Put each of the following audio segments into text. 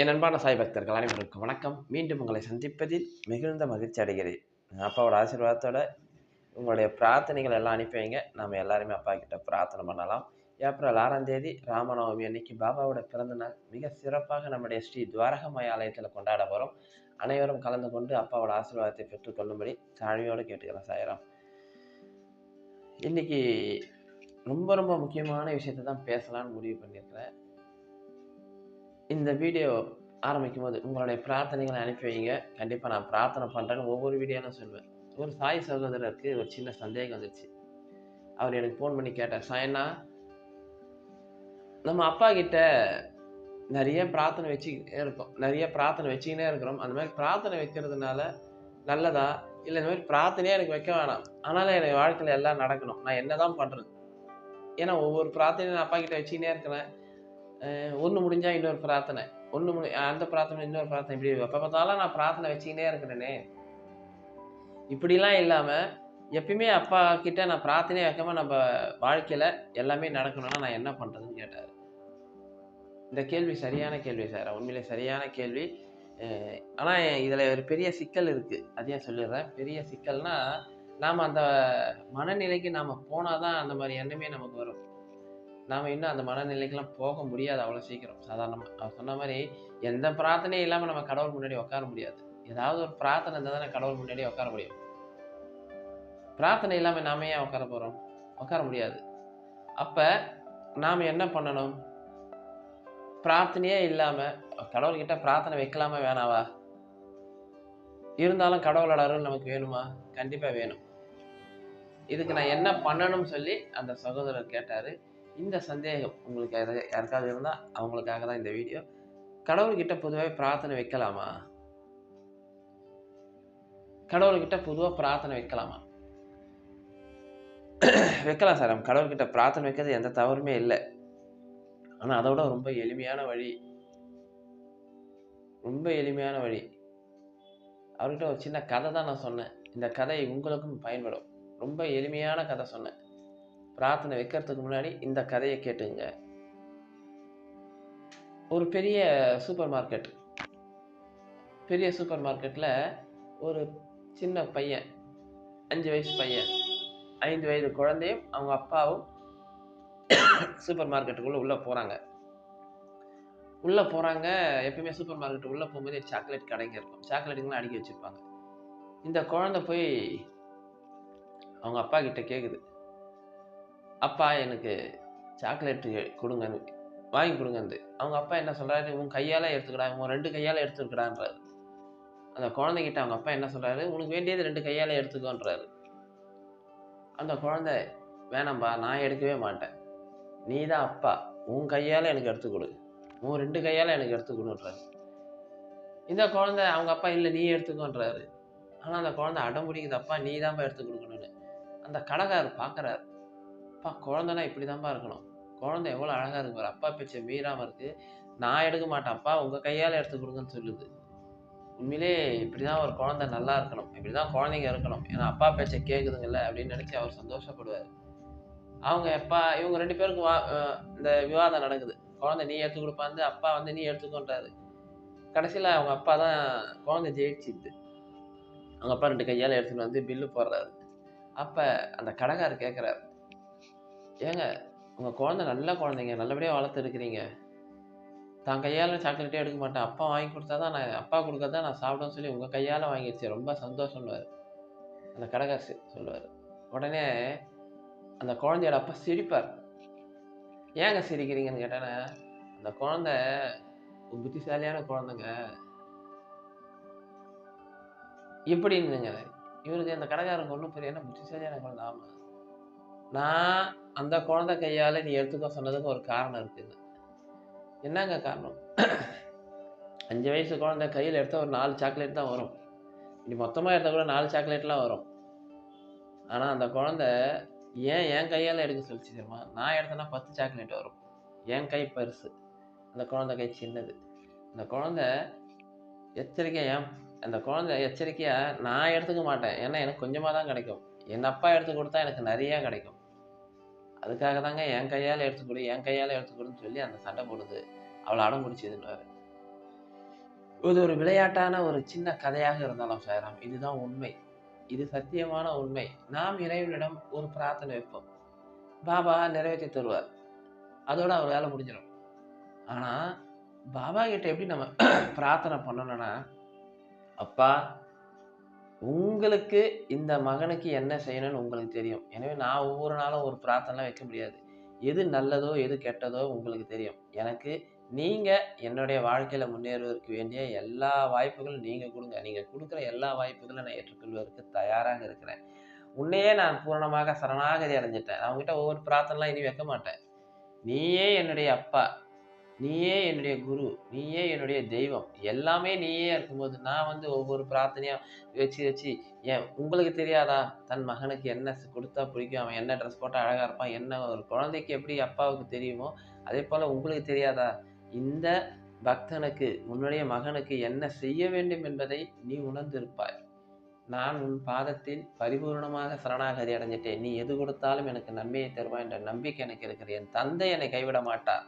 என் அன்பான சாய் பக்தர்கள் அனைவருக்கும் வணக்கம். மீண்டும் உங்களை சந்திப்பதில் மிகுந்த மகிழ்ச்சி அடைகிறேன். அப்பாவோட ஆசீர்வாதத்தோட உங்களுடைய பிரார்த்தனைகள் எல்லாம் அனுப்பி வைங்க. நம்ம எல்லாருமே அப்பா கிட்ட பிரார்த்தனை பண்ணலாம். ஏப்ரல் ஆறாம் தேதி ராமநவமி அன்னைக்கு பாபாவோட பிறந்த நாள். மிக சிறப்பாக நம்முடைய ஸ்ரீ துவாரகமய ஆலயத்தில் கொண்டாட போகிறோம் அனைவரும் கலந்து கொண்டு அப்பாவோட ஆசீர்வாதத்தை பெற்றுக்கொள்ளும்படி தாழ்மையோடு கேட்டுக்கிறேன் சாயிரம். இன்னைக்கு ரொம்ப ரொம்ப முக்கியமான விஷயத்தை தான் பேசலாம்னு முடிவு பண்ணியிருக்கிறேன். இந்த வீடியோ ஆரம்பிக்கும் போது உங்களுடைய பிரார்த்தனைகளை அனுப்பி வைங்க கண்டிப்பாக நான் பிரார்த்தனை பண்ணுறேன்னு ஒவ்வொரு வீடியோலும் சொல்லுவேன் ஒரு சாய் சகோதரருக்கு ஒரு சின்ன சந்தேகம் வந்துச்சு அவர் எனக்கு ஃபோன் பண்ணி கேட்டார் சாயண்ணா நம்ம அப்பா கிட்ட நிறைய பிரார்த்தனை வச்சுக்கிட்டே இருக்கோம். நிறைய பிரார்த்தனை வச்சுக்கினே இருக்கிறோம். அந்த மாதிரி பிரார்த்தனை வைக்கிறதுனால நல்லதா? இல்லை இந்த மாதிரி பிரார்த்தனையே எனக்கு வைக்க வேணாம். ஆனாலும் எனக்கு வாழ்க்கையில் எல்லாம் நடக்கணும். நான் என்ன தான் பண்ணுறது ஏன்னா ஒவ்வொரு பிரார்த்தனையும் நான் அப்பா கிட்ட வச்சுக்கினே இருக்கிறேன். ஒன்று முடிஞ்சால் இன்னொரு பிரார்த்தனை. ஒன்று முடி அந்த பிரார்த்தனை இன்னொரு பிரார்த்தனை. இப்படி எப்போ பார்த்தாலும் நான் பிரார்த்தனை வச்சுக்கிட்டே இருக்கிறேனே. இப்படிலாம் இல்லாமல் எப்பயுமே அப்பா கிட்ட நான் பிரார்த்தனை வைக்காமல் நம்ம வாழ்க்கையில் எல்லாமே நடக்கணும்னா நான் என்ன பண்ணுறதுன்னு கேட்டார். இந்த கேள்வி சரியான கேள்வி சார். உண்மையிலே சரியான கேள்வி. ஆனால் இதில் ஒரு பெரிய சிக்கல் இருக்குது அதையும் சொல்லிடுறேன். பெரிய சிக்கல்னால் நாம் அந்த மனநிலைக்கு நாம் போனால் தான் அந்த மாதிரி எண்ணமே நமக்கு வரும். நாம் இன்னும் அந்த மனநிலைக்கெல்லாம் போக முடியாது அவ்வளோ சீக்கிரம். சாதாரணமாக அவர் சொன்ன மாதிரி எந்த பிரார்த்தனையும் இல்லாமல் நம்ம கடவுள் முன்னாடி உட்கார முடியாது. ஏதாவது ஒரு பிரார்த்தனை இருந்தால் தானே கடவுள் முன்னாடி உட்கார முடியும். பிரார்த்தனை இல்லாமல் நாம ஏன் உட்கார போகிறோம் உட்கார முடியாது. அப்போ நாம் என்ன பண்ணணும்? பிரார்த்தனையே இல்லாமல் கடவுள்கிட்ட பிரார்த்தனை வைக்கலாமா வேணாவா? இருந்தாலும் கடவுளோட அருள் நமக்கு வேணுமா? கண்டிப்பாக வேணும். இதுக்கு நான் என்ன பண்ணணும்னு சொல்லி அந்த சகோதரர் கேட்டார். இந்த சந்தேகம் உங்களுக்கு யாருக்காவது இருந்தால் அவங்களுக்காக தான் இந்த வீடியோ. கடவுள்கிட்ட பொதுவாக பிரார்த்தனை வைக்கலாமா? கடவுள்கிட்ட பொதுவாக பிரார்த்தனை வைக்கலாமா? வைக்கலாம் சார். நம்ம கடவுள்கிட்ட பிரார்த்தனை வைக்கிறது எந்த தவறுமே இல்லை. ஆனால் அதை விட ரொம்ப எளிமையான வழி. ரொம்ப எளிமையான வழி. அவர்கிட்ட ஒரு சின்ன கதை தான் நான் சொன்னேன். இந்த கதை உங்களுக்கும் பயன்படும். ரொம்ப எளிமையான கதை சொன்னேன். பிரார்த்தனை வைக்கிறதுக்கு முன்னாடி இந்த கதையை கேட்டுங்க. ஒரு பெரிய சூப்பர் மார்க்கெட் பெரிய சூப்பர் மார்க்கெட்டில் ஒரு சின்ன பையன் அஞ்சு வயசு பையன் ஐந்து வயது குழந்தையும் அவங்க அப்பாவும் சூப்பர் மார்க்கெட்டுக்குள்ளே உள்ளே போகிறாங்க உள்ளே போகிறாங்க எப்பயுமே சூப்பர் மார்க்கெட் உள்ளே போகும்போது சாக்லேட் கடைங்க இருக்கும். சாக்லேட்டுங்களாம் அடுக்கி வச்சுருப்பாங்க. இந்த குழந்தை போய் அவங்க அப்பா கிட்ட கேட்குது அப்பா எனக்கு சாக்லேட்டு கொடுங்கன்னு வாங்கி கொடுங்கன்னு அவங்க அப்பா என்ன சொல்கிறாரு உன் கையால் எடுத்துக்கடா உன் ரெண்டு கையால் எடுத்துக்கடான்றாரு அந்த குழந்தைகிட்ட அவங்க அப்பா என்ன சொல்கிறாரு உனக்கு வேண்டியது ரெண்டு கையால் எடுத்துக்கோன்றாரு. அந்த குழந்தை வேணாம்பா நான் எடுக்கவே மாட்டேன். நீ தான் அப்பா உன் கையால் எனக்கு எடுத்து கொடு. உன் ரெண்டு கையால் எனக்கு எடுத்து கொடுன்றாரு. இந்த குழந்தை அவங்க அப்பா இல்லை நீ எடுத்துக்கோன்றாரு. ஆனால் அந்த குழந்தை அடம் பிடிக்குது அப்பா நீ தான்ப்பா எடுத்து கொடுக்கணும்னு. அந்த கடைக்காரர் பார்க்குறாரு அப்பா குழந்தைனா இப்படி தான்ப்பா இருக்கணும். குழந்தை எவ்வளோ அழகாக இருக்கு பாரு. அப்பா பேச்சை மீறாமல் இருக்குது நான் எடுக்க மாட்டேன்ப்பா உங்கள் கையால் எடுத்து கொடுங்கன்னு சொல்லுது. உண்மையிலே இப்படி தான் ஒரு குழந்தை நல்லா இருக்கணும். இப்படி தான் குழந்தைங்க இருக்கணும். ஏன்னா அப்பா பேச்சை கேட்குதுங்கல்ல அப்படின்னு நினச்சி அவர் சந்தோஷப்படுவார். அவங்க அப்பா இவங்க ரெண்டு பேருக்கும் வா இந்த விவாதம் நடக்குது. குழந்தை நீ எடுத்து கொடுப்பாந்து அப்பா வந்து நீ எடுத்துக்கொண்டாரு கடைசியில் அவங்க அப்பா தான் குழந்தை ஜெயிச்சிது அவங்க அப்பா ரெண்டு கையால் எடுத்துகிட்டு வந்து பில்லு போடுறாரு. அப்போ அந்த கடைக்காரர் கேட்குறாரு ஏங்க உங்கள் குழந்தை நல்ல குழந்தைங்க நல்லபடியாக வளர்த்துருக்கிறீங்க தான் கையால் சாக்லேட்டே எடுக்க மாட்டேன். அப்பா வாங்கி கொடுத்தா தான் நான் அப்பா கொடுக்கறதா நான் சாப்பிடுவேன்னு சொல்லி உங்கள் கையால் வாங்கிடுச்சு ரொம்ப சந்தோஷம்னுவார். அந்த கடைக்காசு சொல்லுவார். உடனே அந்த குழந்தையோட அப்பா சிரிப்பார். ஏங்க சிரிக்கிறீங்கன்னு கேட்டேன்னா அந்த குழந்தை புத்திசாலியான குழந்தைங்க. எப்படின்னுங்க. இவருக்கு அந்த கடைக்காரங்க ஒன்றும் புரியல புத்திசாலியான குழந்தை? ஆமாம் நான் அந்த குழந்தை கையால் நீ எடுத்துக்க சொன்னதுக்கு ஒரு காரணம் இருக்குங்க. என்னங்க காரணம்? அஞ்சு வயசு குழந்தை கையில் எடுத்தால் ஒரு நாலு சாக்லேட் தான் வரும். இப்படி மொத்தமாக எடுத்தால் கூட நாலு சாக்லேட்லாம் வரும். ஆனால் அந்த குழந்தை ஏன் என் கையால் எடுக்க சொல்லிச்சு தெரியுமா? நான் எடுத்தேன்னா பத்து சாக்லேட் வரும். என் கை பெருசு. அந்த குழந்தை கை சின்னது. அந்த குழந்தை எச்சரிக்கையாக ஏன் அந்த குழந்தை எச்சரிக்கையாக நான் எடுத்துக்க மாட்டேன். ஏன்னா எனக்கு கொஞ்சமாக தான் கிடைக்கும். என் அப்பா எடுத்து கொடுத்தா எனக்கு நிறையா கிடைக்கும். அதுக்காக தாங்க என் கையால் எடுத்துக்கொடு என் கையால் எடுத்துக்கொடுன்னு சொல்லி அந்த சண்டை போடுது. அவளை அடம் பிடிச்சதுன்னு இது ஒரு விளையாட்டான ஒரு சின்ன கதையாக இருந்தாலும் சேராம் இதுதான் உண்மை. இது சத்தியமான உண்மை. நாம் இறைவனிடம் ஒரு பிரார்த்தனை வைப்போம். பாபா நிறைவேற்றி தருவார். அதோட அவர் வேலை முடிஞ்சிடும். ஆனால் பாபா கிட்ட எப்படி நம்ம பிரார்த்தனை பண்ணணும்னா அப்பா உங்களுக்கு இந்த மகனுக்கு என்ன செய்யணும்னு உங்களுக்கு தெரியும். எனவே நான் ஒவ்வொரு நாளும் ஒரு பிரார்த்தனை வைக்க முடியாது. எது நல்லதோ எது கெட்டதோ உங்களுக்கு தெரியும். எனக்கு நீங்கள் என்னுடைய வாழ்க்கையில் முன்னேறுவதற்கு வேண்டிய எல்லா வாய்ப்புகளும் நீங்கள் கொடுங்க. நீங்கள் கொடுக்குற எல்லா வாய்ப்புகளும் நான் ஏற்றுக்கொள்வதற்கு தயாராக இருக்கிறேன். உன்னையே நான் பூரணமாக சரணாகதி அடைஞ்சிட்டேன். அவங்ககிட்ட ஒவ்வொரு பிரார்த்தனைலாம் இனி வைக்க மாட்டேன். நீயே என்னுடைய அப்பா. நீயே என்னுடைய குரு நீயே என்னுடைய தெய்வம். எல்லாமே நீயே இருக்கும்போது நான் வந்து ஒவ்வொரு பிரார்த்தனையும் வச்சு வச்சு ஏன் உங்களுக்கு தெரியாதா? தன் மகனுக்கு என்ன கொடுத்தா பிடிக்கும்? அவன் என்ன ட்ரெஸ் போட்டால் அழகாக இருப்பான்? என்ன ஒரு குழந்தைக்கு எப்படி அப்பாவுக்கு தெரியுமோ அதே போல் உங்களுக்கு தெரியாதா? இந்த பக்தனுக்கு உன்னுடைய மகனுக்கு என்ன செய்ய வேண்டும் என்பதை நீ உணர்ந்திருப்பாய். நான் உன் பாதத்தில் பரிபூர்ணமாக சரணாகதி அடைஞ்சிட்டேன். நீ எது கொடுத்தாலும் எனக்கு நன்மையை தருவாய் என்ற நம்பிக்கை எனக்கு இருக்கிறது. என் தந்தை என்னை கைவிட மாட்டார்.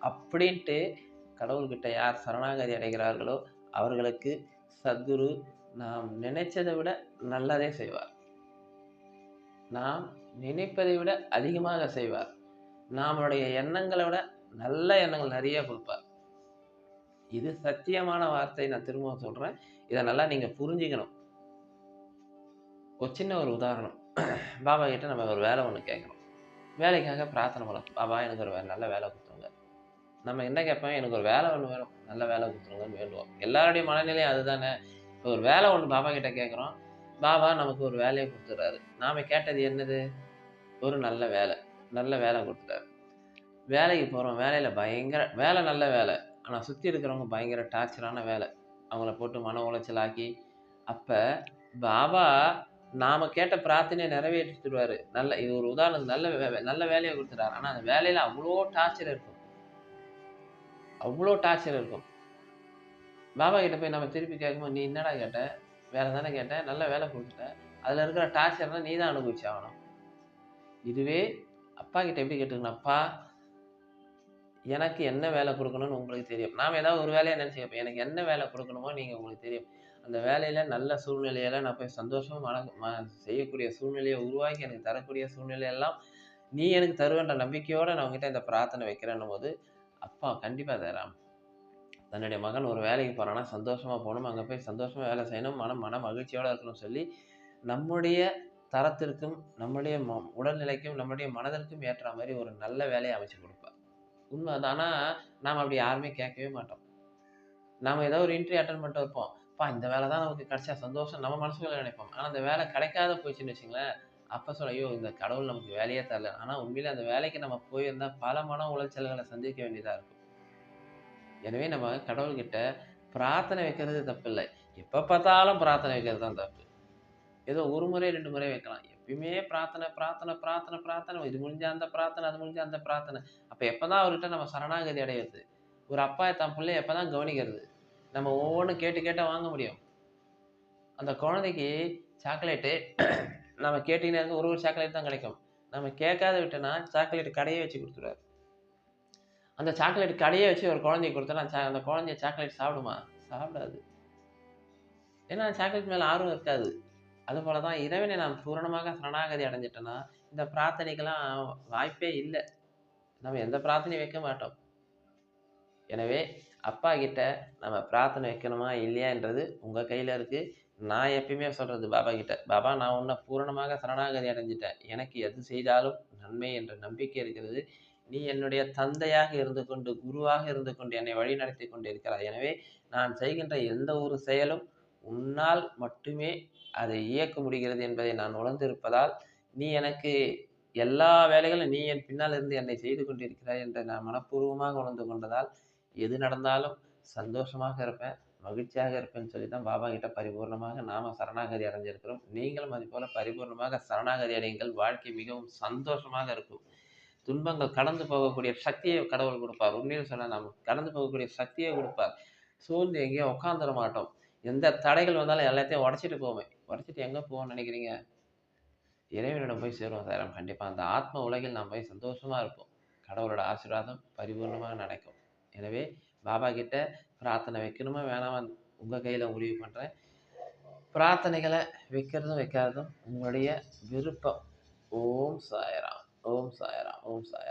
அப்படின்ட்டு கடவுள்கிட்ட யார் சரணாகதி அடைகிறார்களோ அவர்களுக்கு சத்குரு நாம் நினைச்சதை விட நல்லதே செய்வார். நாம் நினைப்பதை விட அதிகமாக செய்வார். நம்மளுடைய எண்ணங்களை விட நல்ல எண்ணங்கள் நிறைய கொடுப்பார். இது சத்தியமான வார்த்தை நான் திரும்பவும் சொல்கிறேன் இதை நல்லா நீங்கள் புரிஞ்சுக்கணும். ஒரு சின்ன ஒரு உதாரணம். பாபா கிட்ட நம்ம ஒரு வேலை ஒன்று கேட்குறோம் வேலைக்காக பிரார்த்தனை பண்ணோம் பாபா எனக்கு ஒரு வே- நல்ல வேலை கொடுத்துருங்க. நம்ம என்ன கேட்போம்? எனக்கு ஒரு வேலை ஒன்று வேணும். நல்ல வேலை கொடுத்துருங்கன்னு வேண்டுவோம். எல்லாருடைய மனநிலையும் அதுதானே. இப்போ ஒரு வேலை ஒன்று பாபா கிட்டே கேட்குறோம். பாபா நமக்கு ஒரு வேலையை கொடுத்துட்றாரு நாம் கேட்டது என்னது? ஒரு நல்ல வேலை. நல்ல வேலை கொடுத்துட்டாரு. வேலைக்கு போகிறோம் வேலையில் பயங்கர வேலை நல்ல வேலை. ஆனால் சுற்றி இருக்கிறவங்க பயங்கர டார்ச்சரான வேலை. அவங்கள போட்டு மன உளைச்சலாக்கி அப்போ பாபா நாம் கேட்ட பிரார்த்தனையை நிறைவேற்றிடுவாரு. நல்ல இது ஒரு உதாரணம் நல்ல வே- நல்ல வேலையை கொடுத்துட்டாரு. ஆனால் அந்த வேலையில் அவ்வளோ டார்ச்சர் இருக்கும். அவ்வளோ டார்ச்சர் இருக்கும். பாபா கிட்ட போய் நம்ம திருப்பி கேட்கும்போது நீ என்னடா கேட்ட? வேற தானே கேட்டேன் நல்ல வேலை கொடுத்துட்ட. அதில் இருக்கிற டார்ச்சர்னால் நீ தான் அனுபவிச்சு ஆகணும் இதுவே அப்பா கிட்ட எப்படி கேட்டுக்கணும் அப்பா எனக்கு என்ன வேலை கொடுக்கணும்னு உங்களுக்கு தெரியும். நாம் ஏதாவது ஒரு வேலையை நினச்சி கேட்போம். எனக்கு என்ன வேலை கொடுக்கணுமோ நீங்கள் உங்களுக்கு தெரியும். அந்த வேலையில் நல்ல சூழ்நிலையில நான் போய் சந்தோஷமாக மன ம- செய்யக்கூடிய சூழ்நிலையை உருவாக்கி எனக்கு தரக்கூடிய சூழ்நிலையெல்லாம் நீ எனக்கு தருவேன்ற நம்பிக்கையோடு நான் உங்ககிட்ட இந்த பிரார்த்தனை வைக்கிறேன்னும் போது அப்பா கண்டிப்பாக தரான் தன்னுடைய மகன் ஒரு வேலைக்கு போகிறான்னா சந்தோஷமாக போகணும். அங்கே போய் சந்தோஷமாக வேலை செய்யணும். மனம் மன மகிழ்ச்சியோடு இருக்கணும்னு சொல்லி நம்முடைய தரத்திற்கும் நம்முடைய ம உடல்நிலைக்கும் நம்முடைய மனதிற்கும் ஏற்ற மாதிரி ஒரு நல்ல வேலையை அமைச்சு கொடுப்பார். உண்மை ஆனால் நாம் அப்படி யாருமே கேட்கவே மாட்டோம். நாம் ஏதோ ஒரு இன்டர்வியூ அட்டன் பண்ணிட்டு இருப்போம். அப்பா இந்த வேலை தான் நமக்கு கிடைச்சா சந்தோஷம். நம்ம மனசுக்குள்ளே நினைப்போம். ஆனால் அந்த வேலை கிடைக்காத போச்சுன்னு வச்சுங்களேன் அப்போ சொல்ல ஐயோ இந்த கடவுள் நமக்கு வேலையே தரல. ஆனால் உண்மையில் அந்த வேலைக்கு நம்ம போயிருந்தால் பல மன உளைச்சல்களை சந்திக்க வேண்டியதாக இருக்கும். எனவே நம்ம கடவுள்கிட்ட பிரார்த்தனை வைக்கிறது தப்பு இல்லை எப்போ பார்த்தாலும் பிரார்த்தனை வைக்கிறது தான் தப்பு. ஏதோ ஒரு முறை ரெண்டு முறை வைக்கலாம். எப்பயுமே பிரார்த்தனை பிரார்த்தனை பிரார்த்தனை பிரார்த்தனை. இது முடிஞ்ச அந்த பிரார்த்தனை அது முடிஞ்ச அந்த பிரார்த்தனை. அப்போ எப்பதான் அவர்கிட்ட நம்ம சரணாகதி அடையிறது? ஒரு அப்பா தன் பிள்ளைய எப்பதான் கவனிக்கிறது? நம்ம ஒவ்வொன்றும் கேட்டு கேட்டால் வாங்க முடியும். அந்த குழந்தைக்கு சாக்லேட்டு நம்ம கேட்டீங்கன்னா ஒரு ஒரு சாக்லேட் தான் கிடைக்கும். நம்ம கேட்காத விட்டோன்னா சாக்லேட் கடையை வச்சு கொடுத்துருவாரு. அந்த சாக்லேட் கடையை வச்சு ஒரு குழந்தைய கொடுத்தா அந்த சா- அந்த குழந்தைய சாக்லேட் சாப்பிடுமா? சாப்பிடாது. ஏன்னா சாக்லேட் மேலே ஆர்வம் இருக்காது. அதுபோல தான் இறைவனை நாம் பூரணமாக சரணாகதி அடைஞ்சிட்டோன்னா இந்த பிரார்த்தனைக்கெல்லாம் வாய்ப்பே இல்லை. நம்ம எந்த பிரார்த்தனையும் வைக்க மாட்டோம். எனவே அப்பா கிட்ட நம்ம பிரார்த்தனை வைக்கணுமா இல்லையான்றது உங்கள் கையில் இருக்குது நான் எப்பயுமே சொல்கிறது பாபா கிட்ட பாபா நான் உன்னை பூரணமாக சரணாகதி அடைஞ்சிட்டேன். எனக்கு எது செய்தாலும் நன்மை என்ற நம்பிக்கை இருக்கிறது. நீ என்னுடைய தந்தையாக இருந்து கொண்டு குருவாக இருந்து கொண்டு என்னை வழிநடத்தி கொண்டு இருக்கிறாய் எனவே நான் செய்கின்ற எந்த ஒரு செயலும் உன்னால் மட்டுமே அதை இயக்க முடிகிறது என்பதை நான் உணர்ந்திருப்பதால் நீ எனக்கு எல்லா வேலைகளும் நீ என் பின்னால் இருந்து என்னை செய்து கொண்டிருக்கிறாய் என்று நான் மனப்பூர்வமாக உணர்ந்து கொண்டதால் எது நடந்தாலும் சந்தோஷமாக இருப்பேன். மகிழ்ச்சியாக இருப்பேன்னு சொல்லி தான் பாபா கிட்ட பரிபூர்ணமாக நாம சரணாகதி அடைஞ்சிருக்கிறோம். நீங்களும் அது போல பரிபூர்ணமாக சரணாகதி அடையுங்கள். வாழ்க்கை மிகவும் சந்தோஷமாக இருக்கும். துன்பங்கள் கடந்து போகக்கூடிய சக்தியை கடவுள் கொடுப்பார். உண்மையில் சொன்னால் நாம் கடந்து போகக்கூடிய சக்தியை கொடுப்பார். சூழ்ந்து எங்கேயோ உட்காந்துட மாட்டோம். எந்த தடைகள் வந்தாலும் எல்லாத்தையும் உடச்சிட்டு போவேன் உடச்சிட்டு எங்கே போவோம்னு நினைக்கிறீங்க? இறைவனிடம் போய் சேருவோம் சார். கண்டிப்பாக அந்த ஆத்ம உலகில் நாம் போய் சந்தோஷமாக இருப்போம். கடவுளோட ஆசீர்வாதம் பரிபூர்ணமாக நடக்கும். எனவே பாபா கிட்ட பிரார்த்தனை வைக்கணுமா? வேணாமா? உங்கள் கையில் முடிவு பண்ணுறேன் பிரார்த்தனைகளை வைக்கிறதும் வைக்காததும் உங்களுடைய விருப்பம். ஓம் சாயராம். ஓம் சாயராம். ஓம் சாயராம்.